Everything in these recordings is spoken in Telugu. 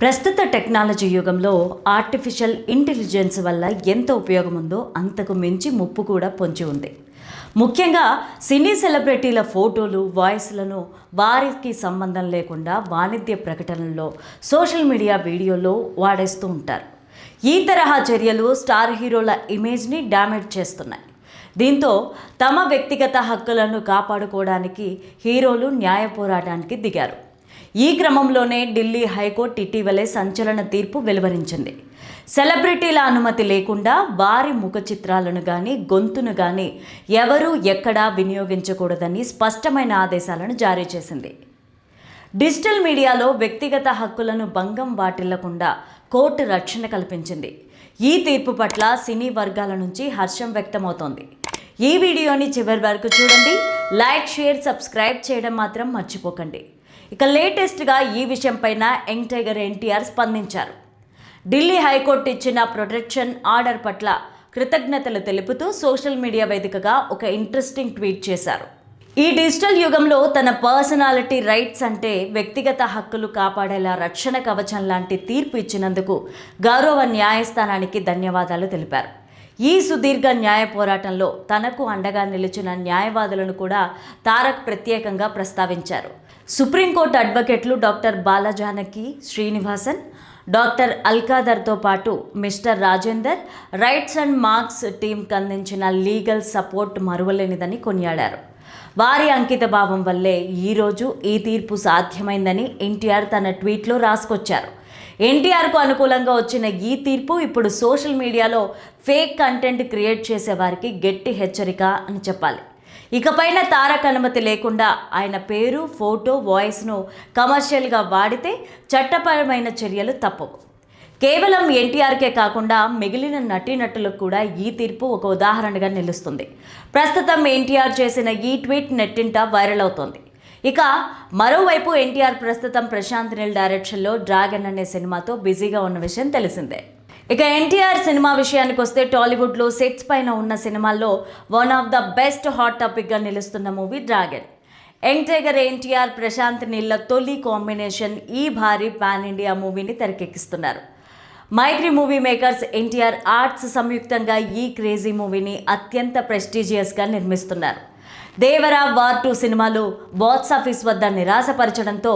ప్రస్తుత టెక్నాలజీ యుగంలో ఆర్టిఫిషియల్ ఇంటెలిజెన్స్ వల్ల ఎంత ఉపయోగం ఉందో అంతకు మించి ముప్పు కూడా పొంచి ఉంది. ముఖ్యంగా సినీ సెలబ్రిటీల ఫోటోలు వాయిస్లను వారికి సంబంధం లేకుండా వాణిజ్య ప్రకటనల్లో సోషల్ మీడియా వీడియోలో వాడేస్తూ ఉంటారు. ఈ తరహా చర్యలు స్టార్ హీరోల ఇమేజ్ని డ్యామేజ్ చేస్తున్నాయి. దీంతో తమ వ్యక్తిగత హక్కులను కాపాడుకోవడానికి హీరోలు న్యాయ పోరాటానికి దిగారు. ఈ క్రమంలోనే ఢిల్లీ హైకోర్టు ఇటీవలే సంచలన తీర్పు వెలువరించింది. సెలబ్రిటీల అనుమతి లేకుండా వారి ముఖ చిత్రాలను కానీ గొంతును కానీ ఎవరూ ఎక్కడా వినియోగించకూడదని స్పష్టమైన ఆదేశాలను జారీ చేసింది. డిజిటల్ మీడియాలో వ్యక్తిగత హక్కులను భంగం వాటిల్లకుండా కోర్టు రక్షణ కల్పించింది. ఈ తీర్పు పట్ల సినీ వర్గాల నుంచి హర్షం వ్యక్తమవుతోంది. ఈ వీడియోని చివరి వరకు చూడండి. లైక్ షేర్ సబ్స్క్రైబ్ చేయడం మాత్రం మర్చిపోకండి. ఇక లేటెస్ట్గా ఈ విషయంపైన యంగ్ టైగర్ ఎన్టీఆర్ స్పందించారు. ఢిల్లీ హైకోర్టు ఇచ్చిన ప్రొటెక్షన్ ఆర్డర్ పట్ల కృతజ్ఞతలు తెలుపుతూ సోషల్ మీడియా వేదికగా ఒక ఇంట్రెస్టింగ్ ట్వీట్ చేశారు. ఈ డిజిటల్ యుగంలో తన పర్సనాలిటీ రైట్స్ అంటే వ్యక్తిగత హక్కులు కాపాడేలా రక్షణ కవచం లాంటి తీర్పు ఇచ్చినందుకు గౌరవ న్యాయస్థానానికి ధన్యవాదాలు తెలిపారు. ఈ సుదీర్ఘ న్యాయ పోరాటంలో తనకు అండగా నిలిచిన న్యాయవాదులను కూడా తారక్ ప్రత్యేకంగా ప్రస్తావించారు. సుప్రీంకోర్టు అడ్వకేట్లు డాక్టర్ బాలజానకి శ్రీనివాసన్ డాక్టర్ అల్కాదర్తో పాటు mister Rajender rights and marks టీంకి అందించిన లీగల్ సపోర్ట్ మరువలేనిదని కొనియాడారు. వారి అంకిత భావం వల్లే ఈరోజు ఈ తీర్పు సాధ్యమైందని ఎన్టీఆర్ తన ట్వీట్లో రాసుకొచ్చారు. ఎన్టీఆర్కు అనుకూలంగా వచ్చిన ఈ తీర్పు ఇప్పుడు సోషల్ మీడియాలో ఫేక్ కంటెంట్ క్రియేట్ చేసే వారికి గట్టి హెచ్చరిక అని చెప్పాలి. ఇకపైన తారక్ అనుమతి లేకుండా ఆయన పేరు ఫోటో వాయిస్ను కమర్షియల్గా వాడితే చట్టపరమైన చర్యలు తప్పవు. కేవలం ఎన్టీఆర్కే కాకుండా మిగిలిన నటీనటులకు కూడా ఈ తీర్పు ఒక ఉదాహరణగా నిలుస్తుంది. ప్రస్తుతం ఎన్టీఆర్ చేసిన ఈ ట్వీట్ నెట్టింట వైరల్ అవుతోంది. ఇక మరోవైపు ఎన్టీఆర్ ప్రస్తుతం ప్రశాంత్ నీల్ డైరెక్షన్లో డ్రాగన్ అనే సినిమాతో బిజీగా ఉన్న విషయం తెలిసిందే. ఇక ఎన్టీఆర్ సినిమా విషయానికి వస్తే టాలీవుడ్లో సెట్స్ పైన ఉన్న సినిమాల్లో one of the best hot టాపిక్గా నిలుస్తున్న movie Dragon. Young tiger NTR Prashanth Neel తొలి కాంబినేషన్ ఈ భారీ పాన్ ఇండియా మూవీని తెరకెక్కిస్తున్నారు. Mythri movie makers NTR arts సంయుక్తంగా ఈ క్రేజీ మూవీని అత్యంత ప్రెస్టీజియస్గా నిర్మిస్తున్నారు. దేవరా వార్ టూ సినిమాలు బాక్స్ ఆఫీస్ వద్ద నిరాశపరచడంతో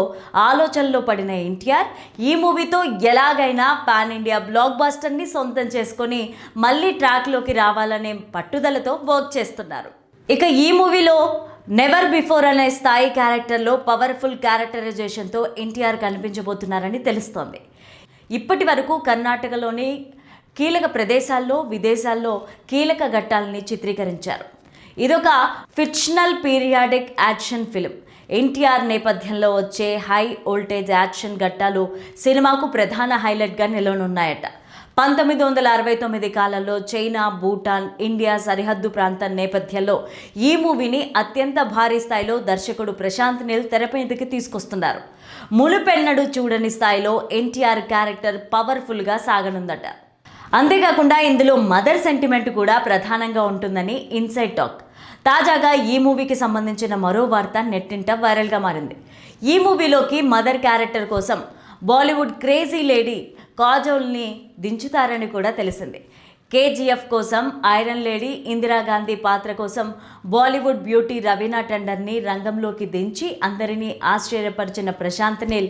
ఆలోచనలో పడిన ఎన్టీఆర్ ఈ మూవీతో ఎలాగైనా పాన్ ఇండియా బ్లాక్ బాస్టర్ని సొంతం చేసుకొని మళ్ళీ ట్రాక్లోకి రావాలనే పట్టుదలతో వర్క్ చేస్తున్నారు. ఇక ఈ మూవీలో నెవర్ బిఫోర్ అనే స్థాయి క్యారెక్టర్లో పవర్ఫుల్ క్యారెక్టరైజేషన్తో ఎన్టీఆర్ కనిపించబోతున్నారని తెలుస్తోంది. ఇప్పటి వరకు కర్ణాటకలోని కీలక ప్రదేశాల్లో విదేశాల్లో కీలక ఘట్టాలని చిత్రీకరించారు. ఇదొక fictional periodic action film NTR నేపథ్యంలో వచ్చే హై వోల్టేజ్ యాక్షన్ ఘట్టాలు సినిమాకు ప్రధాన హైలైట్గా నిలవనున్నాయట. పంతొమ్మిది వందల అరవై తొమ్మిది కాలంలో చైనా భూటాన్ ఇండియా సరిహద్దు ప్రాంతం నేపథ్యంలో ఈ మూవీని అత్యంత భారీ స్థాయిలో దర్శకుడు ప్రశాంత్ నీల్ తెరపైకి తీసుకొస్తున్నారు? ములుపెన్నడు చూడని స్థాయిలో ఎన్టీఆర్ క్యారెక్టర్ పవర్ఫుల్గా సాగనుందట. అంతేకాకుండా ఇందులో మదర్ సెంటిమెంట్ కూడా ప్రధానంగా ఉంటుందని ఇన్సైడ్ టాక్. తాజాగా ఈ మూవీకి సంబంధించిన మరో వార్త నెట్టింట వైరల్గా మారింది. ఈ మూవీలోకి మదర్ క్యారెక్టర్ కోసం బాలీవుడ్ క్రేజీ లేడీ కాజోల్ని దించుతారని కూడా తెలిసింది. కేజీఎఫ్ కోసం ఐరన్ లేడీ ఇందిరాగాంధీ పాత్ర కోసం బాలీవుడ్ బ్యూటీ రవీనా టండర్ని రంగంలోకి దించి అందరినీ ఆశ్చర్యపరిచిన ప్రశాంత్ నీల్.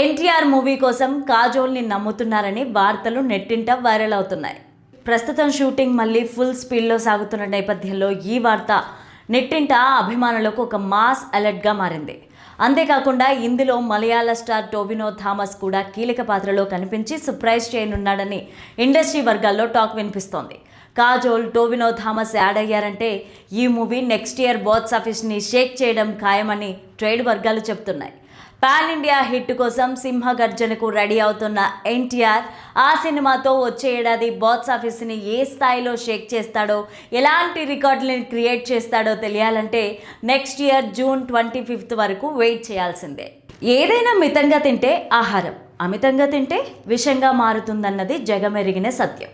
ఎన్టీఆర్ మూవీ కోసం కాజోల్ని నమ్ముతున్నారని వార్తలు నెట్టింట వైరల్ అవుతున్నాయి. ప్రస్తుతం షూటింగ్ మళ్ళీ ఫుల్ స్పీడ్లో సాగుతున్న నేపథ్యంలో ఈ వార్త నెట్టింట అభిమానులకు ఒక మాస్ అలర్ట్గా మారింది. అంతేకాకుండా ఇందులో మలయాళ స్టార్ టోబినో థామస్ కూడా కీలక పాత్రలో కనిపించి సర్ప్రైజ్ చేయనున్నాడని ఇండస్ట్రీ వర్గాల్లో టాక్ వినిపిస్తోంది. కాజోల్ టోవినో థామస్ యాడ్ అయ్యారంటే ఈ మూవీ నెక్స్ట్ ఇయర్ బాక్స్ ఆఫీస్ని షేక్ చేయడం ఖాయమని ట్రేడ్ వర్గాలు చెప్తున్నాయి. పాన్ ఇండియా హిట్ కోసం సింహ గర్జనకు రెడీ అవుతున్న ఎన్టీఆర్ ఆ సినిమాతో వచ్చే ఏడాది బాక్స్ ఆఫీస్ని ఏ స్థాయిలో షేక్ చేస్తాడో ఎలాంటి రికార్డులను క్రియేట్ చేస్తాడో తెలియాలంటే next year June twenty fifth వరకు వెయిట్ చేయాల్సిందే. ఏదైనా మితంగా తింటే ఆహారం అమితంగా తింటే విషంగా మారుతుందన్నది జగమెరిగిన సత్యం.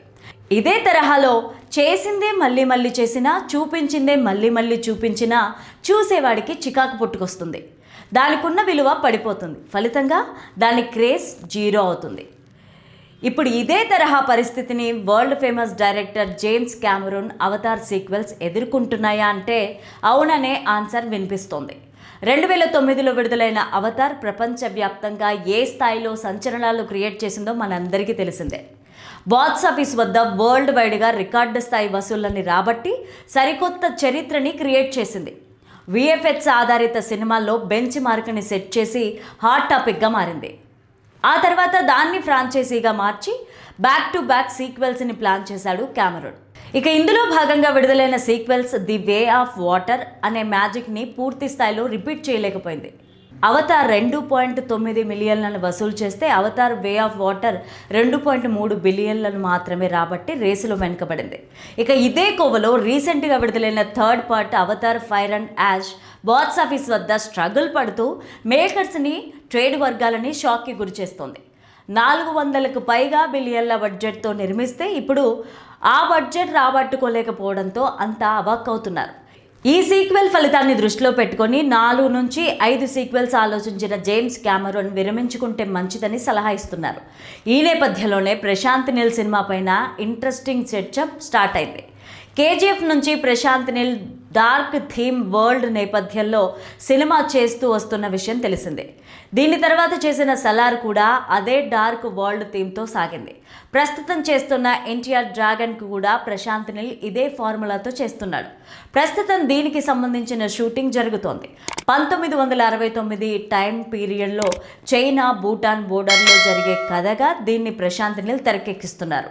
ఇదే తరహాలో చేసిందే మళ్ళీ మళ్ళీ చేసినా చూపించిందే మళ్ళీ మళ్ళీ చూపించినా చూసేవాడికి చికాకు పుట్టుకొస్తుంది. దానికి ఉన్న విలువ పడిపోతుంది. ఫలితంగా దాని క్రేజ్ జీరో అవుతుంది. ఇప్పుడు ఇదే తరహా పరిస్థితిని world famous director James Cameron Avatar sequels ఎదుర్కొంటున్నాయా అంటే అవుననే ఆన్సర్ వినిపిస్తోంది. రెండు వేల తొమ్మిదిలో విడుదలైన అవతార్ ప్రపంచవ్యాప్తంగా ఏ స్థాయిలో సంచలనాలు క్రియేట్ చేసిందో మనందరికీ తెలిసిందే. బాక్స్ ఆఫీస్ వద్ద వరల్డ్ వైడ్గా రికార్డు స్థాయి వసూళ్ళని రాబట్టి సరికొత్త చరిత్రని క్రియేట్ చేసింది. విఎఫ్ఎక్స్ ఆధారిత సినిమాల్లో బెంచ్ మార్క్ని సెట్ చేసి హాట్ టాపిక్గా మారింది. ఆ తర్వాత దాన్ని ఫ్రాంచైజీగా మార్చి బ్యాక్ టు బ్యాక్ సీక్వెల్స్ని ప్లాన్ చేశాడు క్యామరూన్. ఇక ఇందులో భాగంగా విడుదలైన sequels the way of water అనే మ్యాజిక్ని పూర్తి స్థాయిలో రిపీట్ చేయలేకపోయింది. అవతార్ రెండు పాయింట్ తొమ్మిది మిలియన్లను వసూలు చేస్తే అవతార్ వే ఆఫ్ వాటర్ రెండు పాయింట్ మూడు బిలియన్లను మాత్రమే రాబట్టి రేసులో వెనుకబడింది. ఇక ఇదే కోవలో రీసెంట్గా విడుదలైన third part Avatar fire and ash box office వద్ద స్ట్రగుల్ పడుతూ మేకర్స్ని ట్రేడ్ వర్గాలని షాక్కి గురిచేస్తోంది నాలుగు వందలకు పైగా బిలియన్ల బడ్జెట్తో నిర్మిస్తే ఇప్పుడు ఆ బడ్జెట్ రాబట్టుకోలేకపోవడంతో అంతా అవాక్కవుతున్నారు ఈ సీక్వెల్ ఫలితాన్ని దృష్టిలో పెట్టుకొని నాలుగు నుంచి ఐదు సీక్వెల్స్ ఆలోచించిన జేమ్స్ క్యామరోన్ విరమించుకుంటే మంచిదని సలహా ఇస్తున్నారు. ఈ నేపథ్యంలోనే ప్రశాంత్ నీల్ సినిమా పైన ఇంట్రెస్టింగ్ చర్చ స్టార్ట్ అయింది. కేజీఎఫ్ నుంచి Prashanth Neel dark theme world నేపథ్యంలో సినిమా చేస్తూ వస్తున్న విషయం తెలిసిందే. దీని తర్వాత చేసిన సలార్ కూడా అదే డార్క్ వరల్డ్ థీమ్తో సాగింది. ప్రస్తుతం చేస్తున్న ఎన్టీఆర్ డ్రాగన్కు కూడా ప్రశాంత్ నిల్ ఇదే ఫార్ములాతో చేస్తున్నాడు. ప్రస్తుతం దీనికి సంబంధించిన షూటింగ్ జరుగుతోంది. పంతొమ్మిది వందల అరవై తొమ్మిది టైం పీరియడ్లో చైనా భూటాన్ బోర్డర్లో జరిగే కథగా దీన్ని ప్రశాంత్ నిల్ తెరకెక్కిస్తున్నారు.